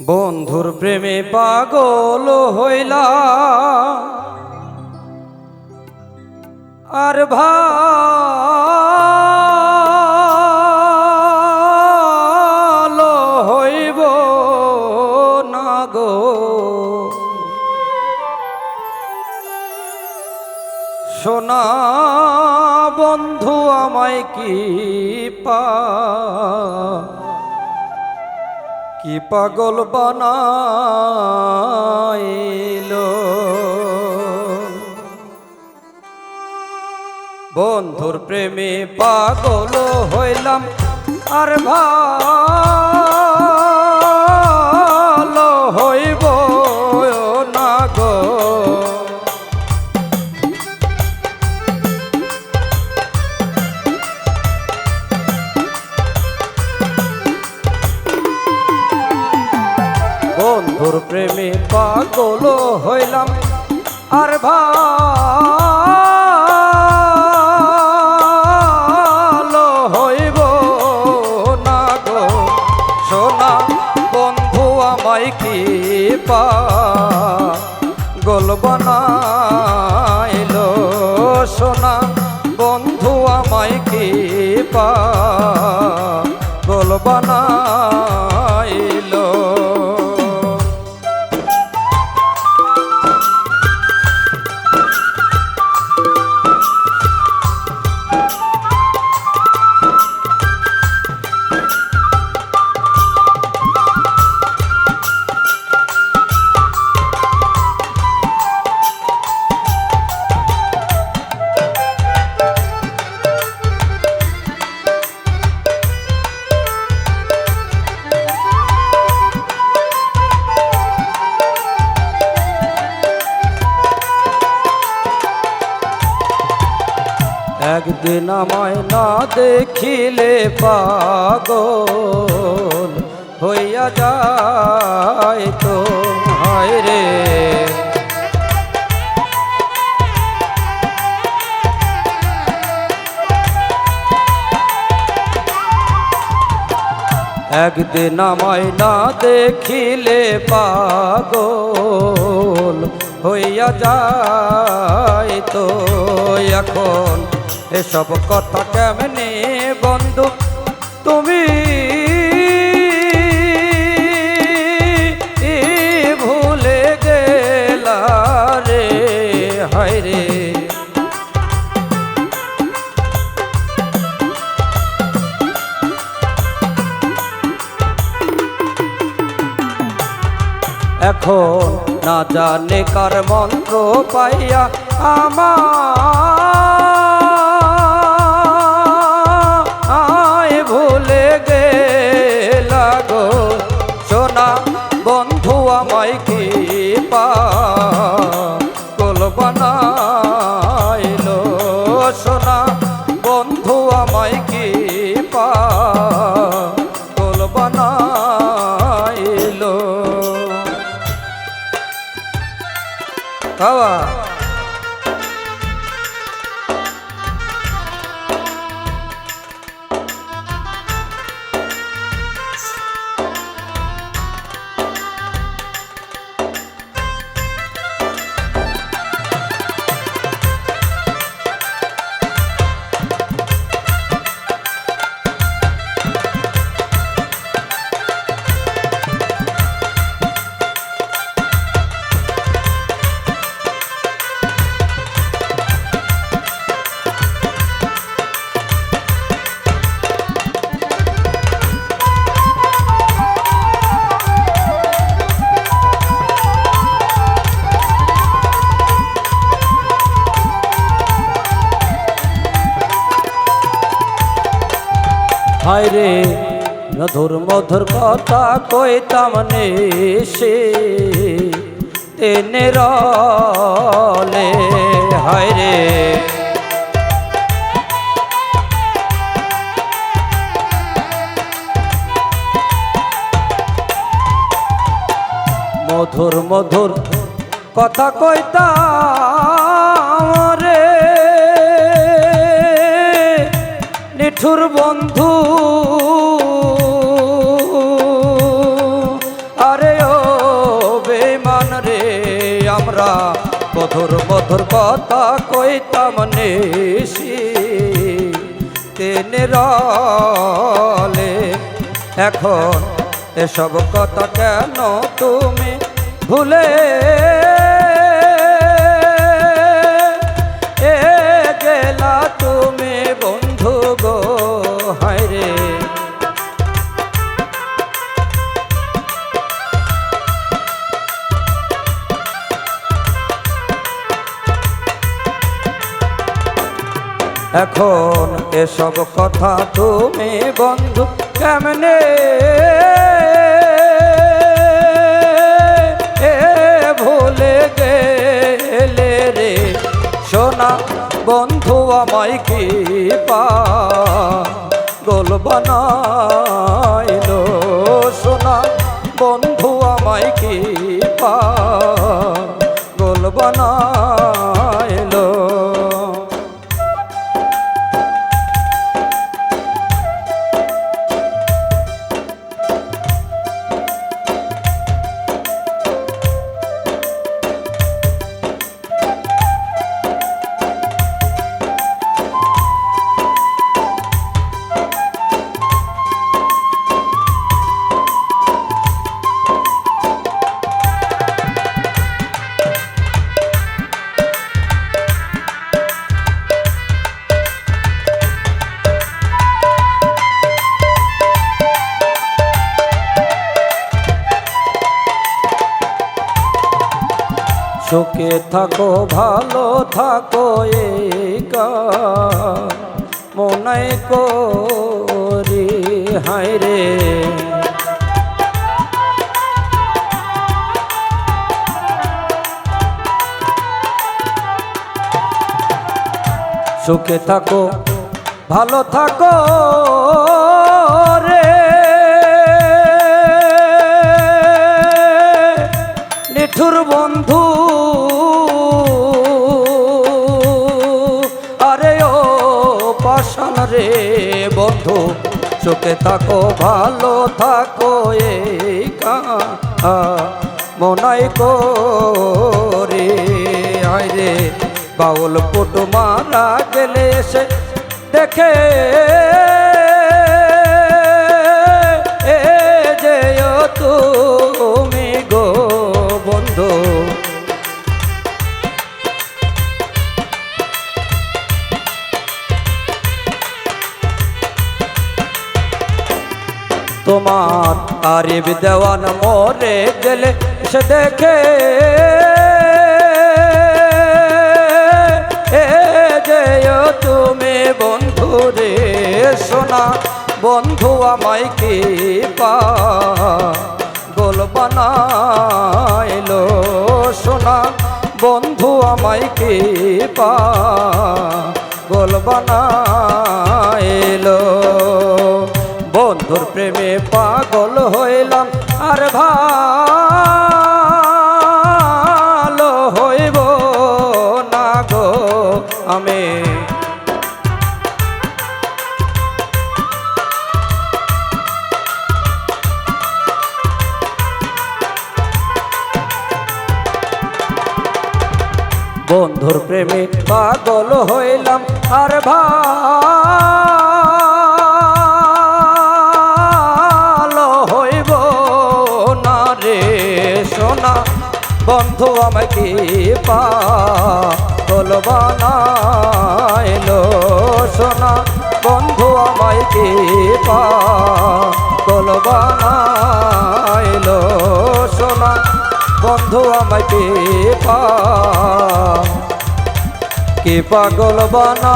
বন্ধুর প্রেমে পাগল হইলা আর ভালো হইব না গো। সোনা বন্ধু আমায় কি পা কি পাগল বানাইল? বন্ধুর প্রেমে পাগল হইলাম আর ভালো প্রেমে পাগল হইলাম। আর ভালো হইব না গো। সোনা, বন্ধু আমায় কি পা গোল বানাইল। সোনা, বন্ধু আমায় কি পা একদিন আমায় না দেখিলে পাগল, হইয়া যায় তো, হায় রে। একদিন আমায় না দেখিলে পাগল, হইয়া যায় তো, এখন এসব কথা কেমনে বন্ধু তুমি? ভুলে গেলা রে হায় রে। এখন না জানে কার মন্ত্র পাইয়া আমায় বন্ধু আমায় কি পা বানাইল সোনা। বন্ধু আমায় কি পা বানাইল খাওয়া হায় রে, মধুর মধুর কথা কইতাম সে তেনে রলে, হায় রে। মধুর মধুর কথা কইতাম রে। নিঠুর বন্ধু মোরা মধুর মধুর কথা কইতাম নিশি। রলে এখন এসব কথা কেন তুমি ভুলে এখন এসব কথা তুমি বন্ধু কেমনে? ভুলে গেলে রে সোনা, বন্ধু আমায় কি পা গোল বানাইলো? সোনা, বন্ধু আমায় কি পা গোল বানাইলো? সুখে থাকো, ভালো থাকো এই মনাই করি, হায় রে। সুখে থাকো, ভালো থাকো রে। নিঠুর বন্ধু পাশান রে বন্ধু, সুখে থাকো, ভালো থাকো কা মনাই করে। আয় রে, বাউল পুটু মারা গেলে এসে দেখে আরিব দেওয়ান মরে গেলে সে দেখে এ যে তুমি বন্ধু রে সোনা বন্ধু আমায় কি পা গোল বানাইলো সোনা বন্ধু আমায় কি পা গোল বানাইলো বন্ধুর প্রেমে আর ভালো হইব না গো আমি। বন্ধুর প্রেমে পাগল হইলাম আর ভালো বন্ধু আমায় কি পাগল বানাইলো সোনা। বন্ধু আমায় কি পাগল বানাইলো সোনা। বন্ধু আমায় কি পা কি পাগল বানা